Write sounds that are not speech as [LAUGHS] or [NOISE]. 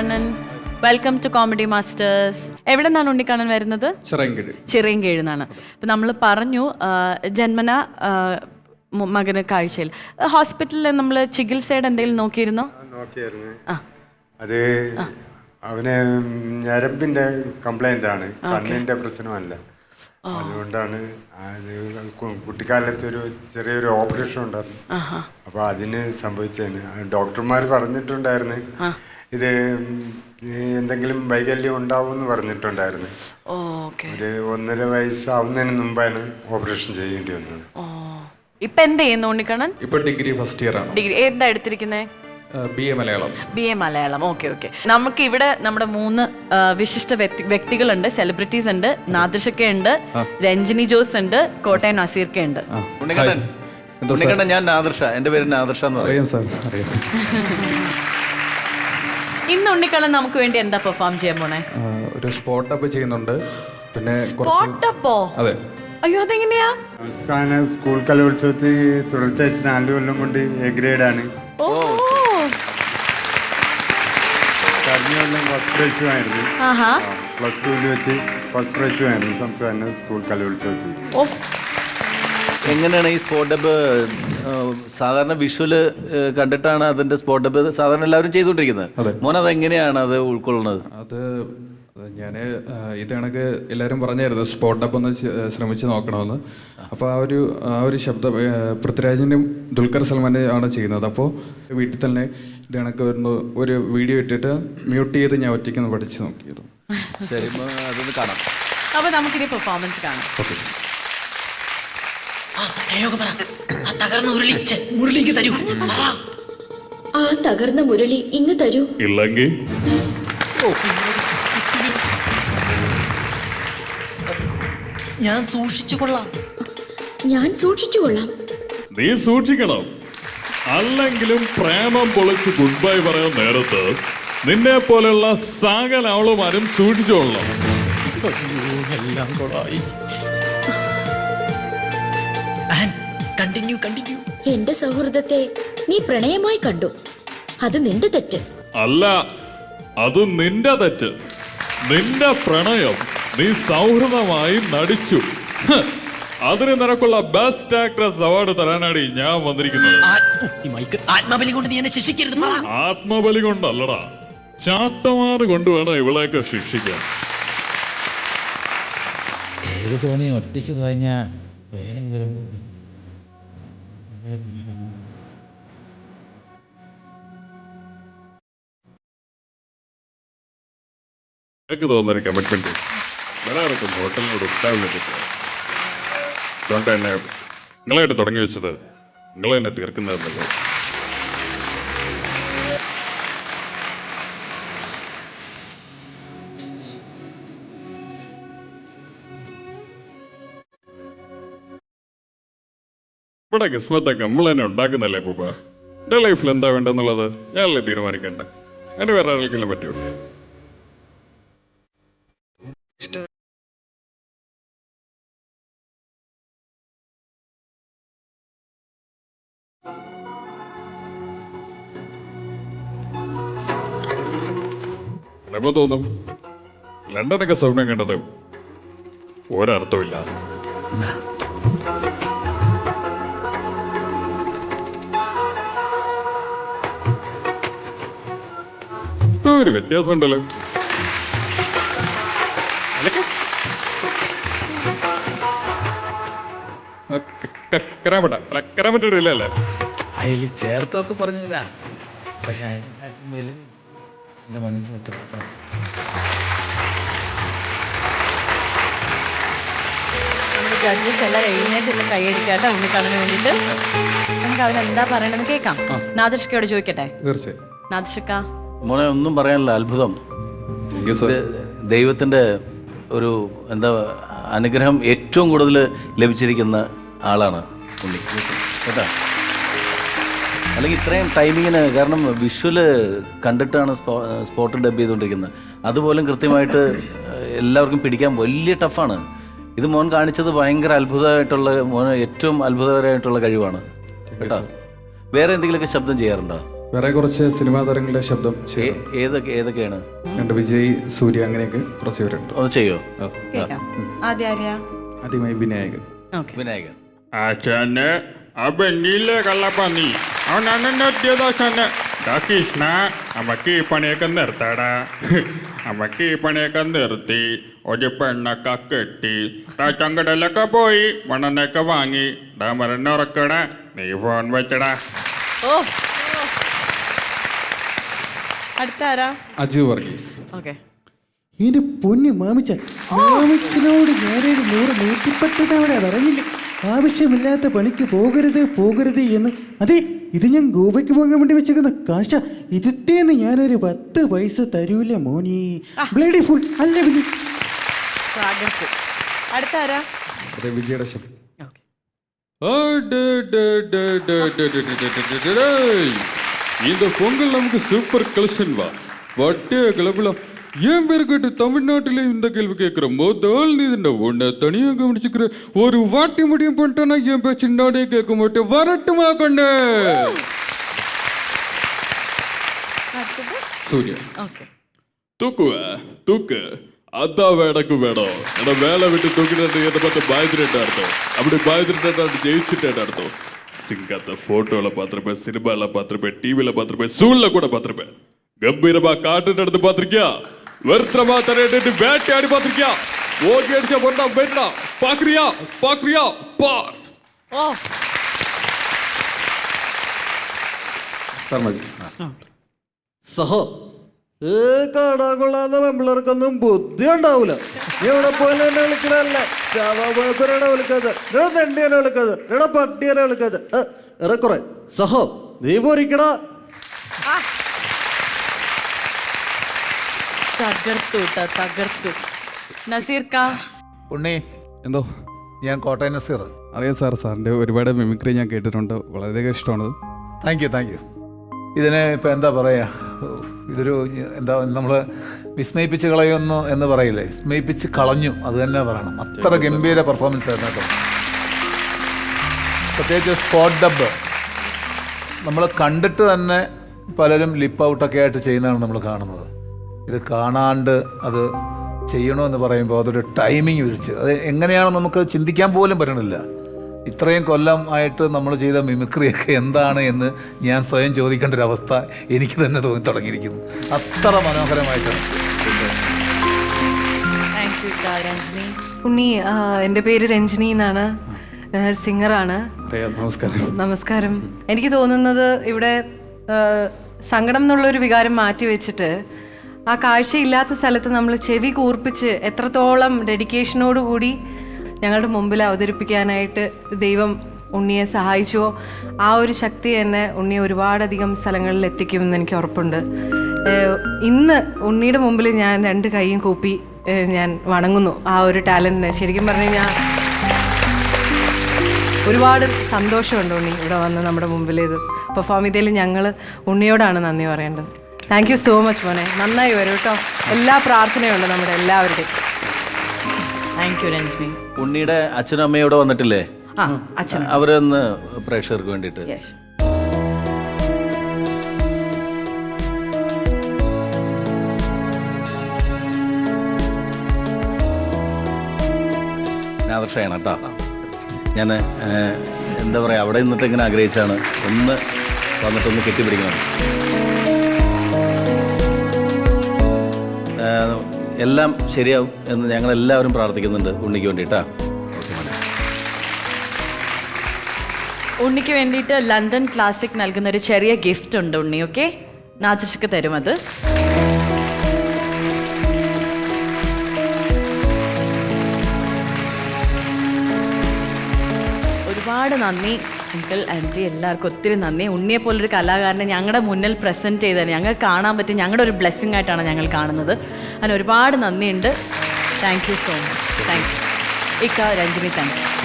Unnikannan welcome to comedy masters എവിടെ നിന്നാണ് ഉണ്ണിക്കണ്ണൻ വരുന്നത്? ചിറയൻകിഴി നിന്നാണ്. അപ്പം നമ്മൾ പറഞ്ഞു ജന്മന മകന് കാഴ്ചയിൽ. ഹോസ്പിറ്റലിൽ നമ്മൾ ചികിത്സയുടെ എന്തെങ്കിലും നോക്കിയിരുന്നോ? അത് അവന് ഞരമ്പിന്റെ കംപ്ലൈന്റ് ആണ്. കണ്ണിന്റെ പ്രശ്നമല്ല. അതുകൊണ്ടാണ് അത് കുട്ടിക്കാലത്ത് ഒരു ചെറിയൊരു ഓപ്പറേഷൻ ഉണ്ടായിരുന്നു. അപ്പൊ അതിന് സംഭവിച്ചതിന്. ഡോക്ടർമാർ പറഞ്ഞിട്ടുണ്ടായിരുന്നു. ഇത് എന്തെങ്കിലും വൈകല്യം ഉണ്ടാവും എന്ന് പറഞ്ഞിട്ടുണ്ടായിരുന്നു ഓക്കെ. ഒരു ഒന്നര വയസ്സാവുന്നതിന് മുമ്പാണ് ഓപ്പറേഷൻ ചെയ്യേണ്ടി വന്നത്. ഇപ്പൊ ഇപ്പം എന്ത് ചെയ്യുന്നു ഉണ്ണിക്കണ്ണൻ? ഇപ്പൊ ഡിഗ്രി ഫസ്റ്റ് ഇയർ ആണ്. ഡിഗ്രി എന്താ എടുത്തിരിക്കുന്നത് B A Malayalam. B A Malayalam. Okay okay. നമുക്ക് ഇവിടെ നമ്മുടെ മൂന്ന് വിശിഷ്ട വ്യക്തി വ്യക്തികളുണ്ട്. സെലിബ്രിറ്റീസ് ഉണ്ട്. നാദൃശക്ക ഉണ്ട്. രഞ്ജിനി ജോസ് ഉണ്ട്. കോട്ടയം നസീർക്ക ഉണ്ട്. ഞാൻ നാദർഷ എന്റെ പേര് നാദർഷ എന്ന് പറയും. സാർ. അറിയാം. [LAUGHS] ഇന്ന് ഉണ്ണിക്കണ്ണൻ നമുക്ക് വേണ്ടി എന്താ പെർഫോം ചെയ്യാൻ പോണേ? ഒരു സ്പോട്ട് അപ്പ് ചെയ്യുന്നുണ്ട്. പിന്നെ കുറച്ച് സ്പോട്ടപ്പോ അതെ. അയ്യോ അതെങ്ങനെയാ? സംസ്ഥാന സ്കൂൾ കലോത്സവത്തിൽ തുടർച്ചയായിട്ട് നാല് കൊല്ലം കൊണ്ട് എ ഗ്രേഡ് ആണ്. കഴിഞ്ഞ കൊല്ലം ഫസ്റ്റ് പ്രൈസുമായിരുന്നു ആഹാ. പ്ലസ് ടുവിൽ വെച്ച് ഫസ്റ്റ് പ്രൈസുമായിരുന്നു സംസ്ഥാന സ്കൂൾ കലോത്സവത്തിൽ. ഓ. എങ്ങനെയാണ് ഈ സ്പോട്ട് ഡബ് സാധാരണ വിഷ്വൽ കണ്ടിട്ടാണ് അതിന്റെ സ്പോട്ട് ഡബ് സാധാരണ എല്ലാവരും ചെയ്തുകൊണ്ടിരിക്കുന്നത്. മോൻ അത് എങ്ങനെയാണ് അത് ഉൾക്കൊള്ളുന്നത്? അത് ഞാൻ ഇത് കണക്ക് എല്ലാവരും പറഞ്ഞായിരുന്നു സ്പോട്ട് ഡബ് ഒന്ന് ശ്രമിച്ചു നോക്കണമെന്ന്. അപ്പോൾ ആ ഒരു ആ ഒരു ശബ്ദ പൃഥ്വിരാജിന്റെ പൃഥ്വിരാജിന്റെയും ദുൽഖർ സൽമാന്റെ ആണ് ചെയ്യുന്നത്. അപ്പോൾ വീട്ടിൽ തന്നെ ഇത് കണക്ക് ഒരു ഒരു വീഡിയോ ഇട്ടിട്ട് മ്യൂട്ട് ചെയ്ത് ഞാൻ ഒറ്റയ്ക്കൊന്ന് പഠിച്ച് നോക്കിയത്. ശരി അതൊന്ന് കാണാം. അപ്പൊ നമുക്കിനി പെർഫോമൻസ് കാണാം. ഓക്കെ ഡയലോഗ് പറ ആ തകർന്ന ഉരുളി മുരളിക്ക് തരൂ. ആ തകർന്ന മുരളി ഇങ്ങ് തരൂ. ഇല്ലെങ്കിൽ? ഞാൻ സൂക്ഷിച്ചു കൊള്ളാം. ഞാൻ സൂക്ഷിച്ചു കൊള്ളാം. നീ സൂക്ഷിക്കണം. അല്ലെങ്കിലും പ്രേമം പൊളിച്ച് ഗുഡ് ബൈ പറയാൻ നേരത്ത് നിന്നെ പോലെയുള്ള സകല അവളുമാരും കൊള്ളാം എല്ലാം കൊളായി കണ്ടിന്യൂ കണ്ടിന്യൂ എന്റെ സൗഹൃദത്തെ നീ പ്രണയമായി കണ്ടു. അത് നിന്റെ തെറ്റ്. അല്ല അത് നിന്റെ തെറ്റ്. നിന്റെ പ്രണയം നീ സൗഹൃദമായി നടിച്ചു. ഹ്, അതിന് നിനക്കുള്ള ബെസ്റ്റ് ആക്ട്രസ് അവാർഡ് തരാനാണ് ഞാൻ വന്നിരിക്കുന്നത്. ആ- ഉ, ഈ മൈക്ക് ആത്മാബലി കൊണ്ട് നീ എന്നെ ശിക്ഷിക്കരുത് പറ. ആത്മബലി കൊണ്ടല്ലടാ. ചാട്ടമാറ് കൊണ്ടുവേണം ഇവളെയൊക്കെ ശിക്ഷിക്കാൻ. ഏത് തോണി ഒറ്റയ്ക്ക് തോന്നിയാൽ എനിക്ക് തോന്നുന്നൊരു കമ്മിറ്റ്മെന്റ് വേറെ ഹോട്ടലിനോട് ഉണ്ടാവുന്നില്ല അതുകൊണ്ട് തന്നെ നിങ്ങളായിട്ട് തുടങ്ങി വെച്ചത് നിങ്ങൾ തന്നെ തീർക്കുന്നതെന്നല്ലോ ഇവിടെ കിസ്മത്തൊക്കെ നമ്മൾ തന്നെ ഉണ്ടാക്കുന്നല്ലേ പൂപ്പ? എന്റെ ലൈഫിൽ എന്താ വേണ്ടെന്നുള്ളത് ഞാനല്ലേ തീരുമാനിക്കണ്ട? അതിന് വേറെ ആരെങ്കിലും പറ്റുമോ? തോന്നും? ലണ്ടനൊക്കെ സ്വപ്നം കണ്ടത് ഒരർത്ഥമില്ല ഒരു വ്യത്യാസം കരാമട്ട അല്ല, കരാമട്ട ഇടയില്ലല്ലേ അതിൽ ചേർത്തൊക്കെ പറഞ്ഞില്ല. പക്ഷെ അതിനെക്കാട്ടും വലുത് എന്റെ മനസ്സിൽ ജഡ്ജസ് എല്ലാം എഴുന്നേറ്റുള്ള കൈയടിക്കാട്ടെ ഉണ്ണിക്കണ്ണന് വേണ്ടിയിട്ട്. നമുക്ക് അവരെന്താ പറയണെന്ന് കേൾക്കാം. നാദൃശക്കയോട് ചോദിക്കട്ടെ? തീർച്ചയായും. മോനെ ഒന്നും പറയാനില്ല അത്ഭുതം. ദൈവത്തിന്റെ ദൈവത്തിന്റെ ഒരു എന്താ അനുഗ്രഹം ഏറ്റവും കൂടുതൽ ലഭിച്ചിരിക്കുന്ന ആളാണ് പുള്ളി. കേട്ടോ? അല്ലെങ്കിൽ ഇത്രയും ടൈമിങ്ങിന് കാരണം വിഷ്വൽ കണ്ടിട്ടാണ് സ്പോ സ്പോട്ട് ഡബ് ചെയ്തുകൊണ്ടിരിക്കുന്നത്. അതുപോലും കൃത്യമായിട്ട് എല്ലാവർക്കും പിടിക്കാൻ വലിയ ടഫാണ് ഇത് മോൻ കാണിച്ചത് ഭയങ്കര അത്ഭുതമായിട്ടുള്ള മോൻ ഏറ്റവും അത്ഭുതകരമായിട്ടുള്ള കഴിവാണ്. കേട്ടോ? വേറെ എന്തെങ്കിലുമൊക്കെ ശബ്ദം ചെയ്യാറുണ്ടോ? വേറെ കുറച്ച് സിനിമാ താരങ്ങളുടെ ശബ്ദം ഏതൊക്കെ ഏതൊക്കെയാണ്? രണ്ട് വിജയ് സൂര്യ അങ്ങനെയൊക്കെ കുറച്ച് പേരുണ്ട്. അത് ചെയ്യോ? ആദ്യമായി വിനായകൻ. ആദ്യം ആര്യ ആ വിനായകൻ കള്ളപ്പന്നി അവൻ അണ്ണന്റെ എത്തിയത് അവനാണ് നിർത്തിയതാശനെ കൃഷ്ണ അമ്മയ്ക്ക് ഈ പണിയൊക്കെ നിർത്തടാ അമ്മയ്ക്ക് ഈ പണിയൊക്കെ നിർത്തി ഒരു പെണ്ണൊക്കെ കെട്ടി ചങ്കടലൊക്കെ പോയി മണ്ണെണ്ണയൊക്കെ വാങ്ങി ഡാ മരണ്ണ ഉറക്കടാ നീ ഫോൺ വെച്ചടാ ഓ അടുത്ത ആരാ അജു വർഗീസ്. ഓക്കെ എന്റെ പൊന്നു മാമിച്ച. മാമിച്ചനോട് ഞാനൊരു നൂറ് നൂറ്റിപ്പത്ത് അവിടെ പറഞ്ഞില്ല? ആവശ്യമില്ലാത്ത പണിക്ക് പോകരുത് പോകരുത് എന്ന് അതെ ഇത് ഞാൻ ഗോവയ്ക്ക് പോകാൻ വേണ്ടി വെച്ചേക്കുന്ന കാശ ഇതിത്തേന്ന് ഞാനൊരു പത്ത് പൈസ തരൂല മോനി ബ്ലഡി ഫുൾ അല്ല പിന്നെ തകർത്ത് അടുത്ത ആരാ അത് വിജയുടെ ശബ്ദം ഓക്കെ இந்த பொங்கல் நமக்கு சூப்பர் கலெக்ஷன் வா வட்டே கிளம்பலாம் ஏன் பேருக்கிட்ட தமிழ்நாட்டில் இந்த கேள்வி கேட்குற முதல் நீ இந்த உன்னை தனியாக கவனிச்சுக்கிற? ஒரு வாட்டி முடியும் பண்ணிட்டேன்னா என் பேர் சின்னாடே கேட்க மாட்டேன். வரட்டுமா கண்ணு? சூர்யா. தூக்குவ தூக்கு. அதான் எனக்கு வேடம் ஏன்னா வேலை விட்டு தூக்கிட்டு எதை பார்த்து பாய்த்துட்டு அர்த்தம். அப்படி பாய்த்துட்டு அது ஜெயிச்சுட்டு அர்த்தம். சிங்கத்தை ஃபோட்டோவில் பார்த்துருப்பேன் சினிமாவில் பார்த்துருப்பேன் டிவியில் பார்த்துருப்பேன் சூழில் கூட பார்த்துருப்பேன். கம்பீரமா காட்டு நடந்து பார்த்துருக்கியா? ವ್ಯರ್ಥಮಾ ತರ ಇಟ್ಟಿಟ್ಟು ಬ್ಯಾಟ್ ಆಡಿ ಪಾತ್ರಿಕ್ಯಾ ಓಡಿ ಅಡಿಸ ಬಂದ ಬೆಟ್ಟ ಪಾಕ್ರಿಯಾ ಪಾಕ್ರಿಯಾ സഹോ ഏ കാണാൻ കൊള്ളാതെ പെമ്പിളർക്കൊന്നും ബുദ്ധി ഉണ്ടാവൂല. എവിടെ പോയാലും എന്നെ വിളിക്കണല്ല ചാവാപ്പനാണ് വിളിക്കാതെ ഇവിടെ തെണ്ടിയാണ് വിളിക്കാതെ ഇവിടെ പട്ടിയാണ് വിളിക്കാതെ ഏറെ സഹോ നീ പൊരിക്കടാ. തകർത്തു തകർത്തു. നസീർ കാ. ഉണ്ണി എന്തോ? ഞാൻ കോട്ടയം നസീർ. അറിയാം സാർ സാറിന്റെ ഒരുപാട് മിമിക്രി ഞാൻ കേട്ടിട്ടുണ്ട്. വളരെയധികം ഇഷ്ടമാണ്. Thank you thank you. ഇതിനെ ഇപ്പം എന്താ പറയുക ഇതൊരു എന്താ നമ്മൾ വിസ്മയിപ്പിച്ച് കളയുന്നു എന്ന് പറയില്ലേ? വിസ്മയിപ്പിച്ച് കളഞ്ഞു അത് തന്നെ പറയണം. അത്ര ഗംഭീര പെർഫോമൻസ് ആയിരുന്നു കേട്ടോ. പ്രത്യേകിച്ച് സ്പോട്ട് ഡബ് നമ്മൾ കണ്ടിട്ട് തന്നെ പലരും ലിപ്പ് ഔട്ടൊക്കെ ആയിട്ട് ചെയ്യുന്നതാണ് നമ്മൾ കാണുന്നത്. ഇത് കാണാണ്ട് അത് ചെയ്യണമെന്ന് പറയുമ്പോൾ അതൊരു ടൈമിങ് വിളിച്ച് അത് എങ്ങനെയാണ് നമുക്ക് ചിന്തിക്കാൻ പോലും പറ്റണില്ല. ഇത്രയും കൊല്ലം ആയിട്ട് നമ്മൾ ചെയ്ത മിമിക്രിയൊക്കെ എന്താണ് എന്ന് ഞാൻ സ്വയം ചോദിക്കേണ്ട ഒരു അവസ്ഥ എനിക്ക് തന്നെ തോന്നി തുടങ്ങിയിരിക്കുന്നു. അത്ര മനോഹരമായിട്ടാണ് ഉണ്ണി എന്റെ പേര് രഞ്ജിനി എന്നാണ്. സിംഗറാണ്. നമസ്കാരം. നമസ്കാരം. എനിക്ക് തോന്നുന്നത് ഇവിടെ സങ്കടം എന്നുള്ളൊരു വികാരം മാറ്റി വെച്ചിട്ട് ആ കാഴ്ചയില്ലാത്ത സ്ഥലത്ത് നമ്മൾ ചെവി കൂർപ്പിച്ച് എത്രത്തോളം ഡെഡിക്കേഷനോടുകൂടി ഞങ്ങളുടെ മുമ്പിൽ അവതരിപ്പിക്കാനായിട്ട് ദൈവം ഉണ്ണിയെ സഹായിച്ചുവോ ആ ഒരു ശക്തി തന്നെ ഉണ്ണിയെ ഒരുപാടധികം സ്ഥലങ്ങളിൽ എത്തിക്കുമെന്ന് എനിക്ക് ഉറപ്പുണ്ട്. ഇന്ന് ഉണ്ണിയുടെ മുമ്പിൽ ഞാൻ രണ്ട് കൈയും കൂപ്പി ഞാൻ വണങ്ങുന്നു. ആ ഒരു ടാലന്റിനെ ശരിക്കും പറഞ്ഞു കഴിഞ്ഞാൽ ഒരുപാട് സന്തോഷമുണ്ട് ഉണ്ണി ഇവിടെ വന്ന് നമ്മുടെ മുമ്പിൽ ഇത് പെർഫോം ചെയ്തതിൽ ഞങ്ങൾ ഉണ്ണിയോടാണ് നന്ദി പറയേണ്ടത്. താങ്ക് യു സോ മച്ച് മോനെ. നന്നായി വരും കേട്ടോ. എല്ലാ പ്രാർത്ഥനയുണ്ട് നമ്മുടെ എല്ലാവരുടെയും. Thank you Ranjini. ഉണ്ണിയുടെ അച്ഛനും അമ്മയും ഇവിടെ വന്നിട്ടില്ലേ? ആ അച്ഛൻ അവരൊന്ന് പ്രേക്ഷകർക്ക് വേണ്ടിയിട്ട്. യെസ് ആദർശയാണ് കേട്ടോ. ഞാൻ എന്താ പറയുക അവിടെ നിന്നിട്ട് ഇങ്ങനെ ആഗ്രഹിച്ചാണ്. ഒന്ന് വന്നിട്ടൊന്ന് കെട്ടിപ്പിടിക്കണം. എല്ലാം ശരിയാവും എന്ന് ഞങ്ങൾ എല്ലാവരും പ്രാർത്ഥിക്കുന്നുണ്ട് ഉണ്ണിക്ക് വേണ്ടിയിട്ടാ ഉണ്ണിക്ക് വേണ്ടിയിട്ട് ലണ്ടൻ ക്ലാസിക് നൽകുന്ന ഒരു ചെറിയ ഗിഫ്റ്റ് ഉണ്ട് ഉണ്ണി ഓക്കെ നാദിഷക്ക് തരും അത്. ഒരുപാട് നന്ദി. അങ്കിൾ ആന്റി എല്ലാവർക്കും ഒത്തിരി നന്ദി. ഉണ്ണിയെ പോലൊരു കലാകാരനെ ഞങ്ങളുടെ മുന്നിൽ പ്രസന്റ് ചെയ്തതിന് ഞങ്ങൾ കാണാൻ പറ്റി ഞങ്ങളുടെ ഒരു ബ്ലെസ്സിങ് ആയിട്ടാണ് ഞങ്ങൾ കാണുന്നത്. അതിന് ഒരുപാട് നന്ദിയുണ്ട്. Thank you so much thank you ഇക്ക രഞ്ജിനി താങ്ക് യു